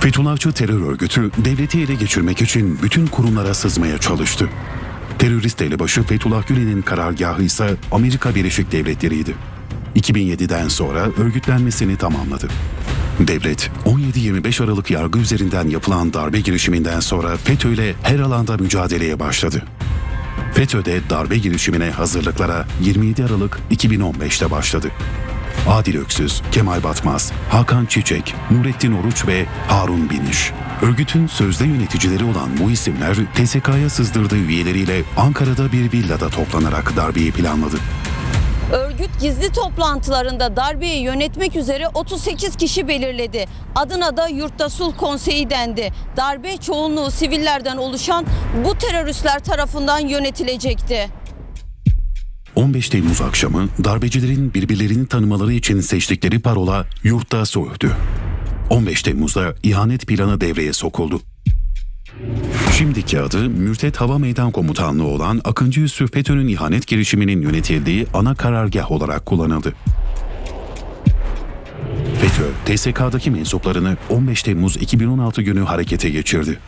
Fethullahçı terör örgütü devleti ele geçirmek için bütün kurumlara sızmaya çalıştı. Terörist elebaşı Fethullah Gülen'in karargahı ise Amerika Birleşik Devletleri'ydi. 2007'den sonra örgütlenmesini tamamladı. Devlet 17-25 Aralık yargı üzerinden yapılan darbe girişiminden sonra FETÖ ile her alanda mücadeleye başladı. FETÖ'de darbe girişimine hazırlıklara 27 Aralık 2015'te başladı. Adil Öksüz, Kemal Batmaz, Hakan Çiçek, Nurettin Oruç ve Harun Biniş. Örgütün sözde yöneticileri olan bu isimler TSK'ya sızdırdığı üyeleriyle Ankara'da bir villada toplanarak darbeyi planladı. Örgüt gizli toplantılarında darbeyi yönetmek üzere 38 kişi belirledi. Adına da Yurtta Sulh Konseyi dendi. Darbe çoğunluğu sivillerden oluşan bu teröristler tarafından yönetilecekti. 15 Temmuz akşamı darbecilerin birbirlerini tanımaları için seçtikleri parola yurtta sulhtü. 15 Temmuz'da ihanet planı devreye sokuldu. Şimdiki adı Mürtet Hava Meydan Komutanlığı olan Akıncı Yusuf FETÖ'nün ihanet girişiminin yönetildiği ana karargah olarak kullanıldı. FETÖ, TSK'daki mensuplarını 15 Temmuz 2016 günü harekete geçirdi.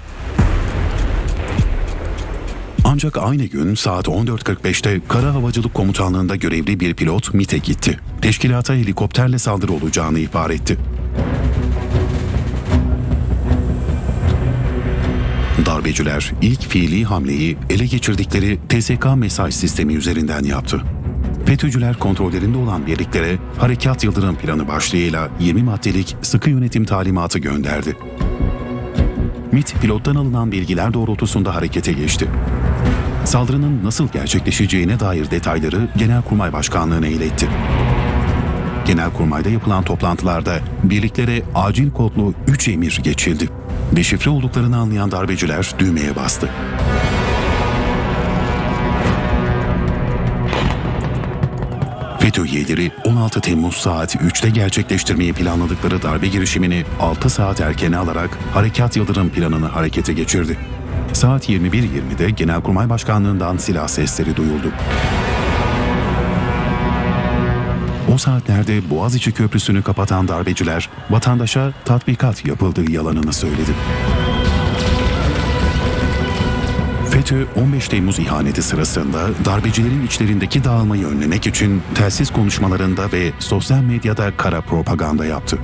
Ancak aynı gün saat 14.45'te Kara Havacılık Komutanlığı'nda görevli bir pilot MIT'e gitti. Teşkilata helikopterle saldırı olacağını ihbar etti. Darbeciler ilk fiili hamleyi ele geçirdikleri TSK mesaj sistemi üzerinden yaptı. FETÖ'cüler kontrollerinde olan birliklere Harekat Yıldırım Planı başlığıyla 20 maddelik sıkı yönetim talimatı gönderdi. MIT pilottan alınan bilgiler doğrultusunda harekete geçti. Saldırının nasıl gerçekleşeceğine dair detayları Genelkurmay Başkanlığı'na iletti. Genelkurmay'da yapılan toplantılarda birliklere acil kodlu 3 emir geçildi. Deşifre olduklarını anlayan darbeciler düğmeye bastı. FETÖ üyeleri 16 Temmuz saat 3'te gerçekleştirmeyi planladıkları darbe girişimini 6 saat erkene alarak Harekat Yıldırım planını harekete geçirdi. Saat 21.20'de Genelkurmay Başkanlığı'ndan silah sesleri duyuldu. O saatlerde Boğaziçi Köprüsü'nü kapatan darbeciler vatandaşa tatbikat yapıldığı yalanını söyledi. FETÖ 15 Temmuz ihaneti sırasında darbecilerin içlerindeki dağılmayı önlemek için telsiz konuşmalarında ve sosyal medyada kara propaganda yaptı.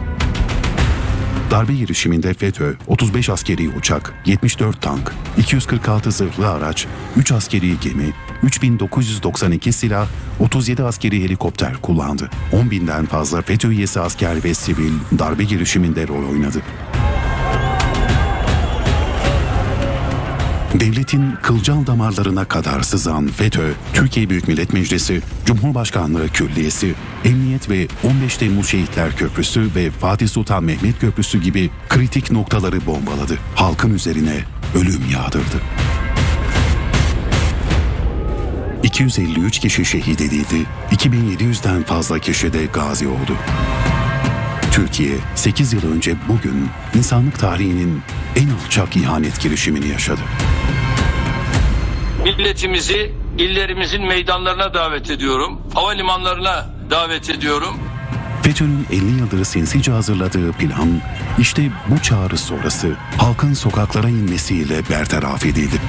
Darbe girişiminde FETÖ 35 askeri uçak, 74 tank, 246 zırhlı araç, 3 askeri gemi, 3992 silah, 37 askeri helikopter kullandı. 10 binden fazla FETÖ üyesi asker ve sivil darbe girişiminde rol oynadı. Devletin kılcal damarlarına kadar sızan FETÖ, Türkiye Büyük Millet Meclisi, Cumhurbaşkanlığı Külliyesi, Emniyet ve 15 Temmuz Şehitler Köprüsü ve Fatih Sultan Mehmet Köprüsü gibi kritik noktaları bombaladı. Halkın üzerine ölüm yağdırdı. 253 kişi şehit edildi, 2700'den fazla kişi de gazi oldu. Türkiye 8 yıl önce bugün insanlık tarihinin en alçak ihanet girişimini yaşadı. Milletimizi illerimizin meydanlarına davet ediyorum. Havalimanlarına davet ediyorum. FETÖ'nün 50 yıldır sinsice hazırladığı plan işte bu çağrı sonrası halkın sokaklara inmesiyle bertaraf edildi.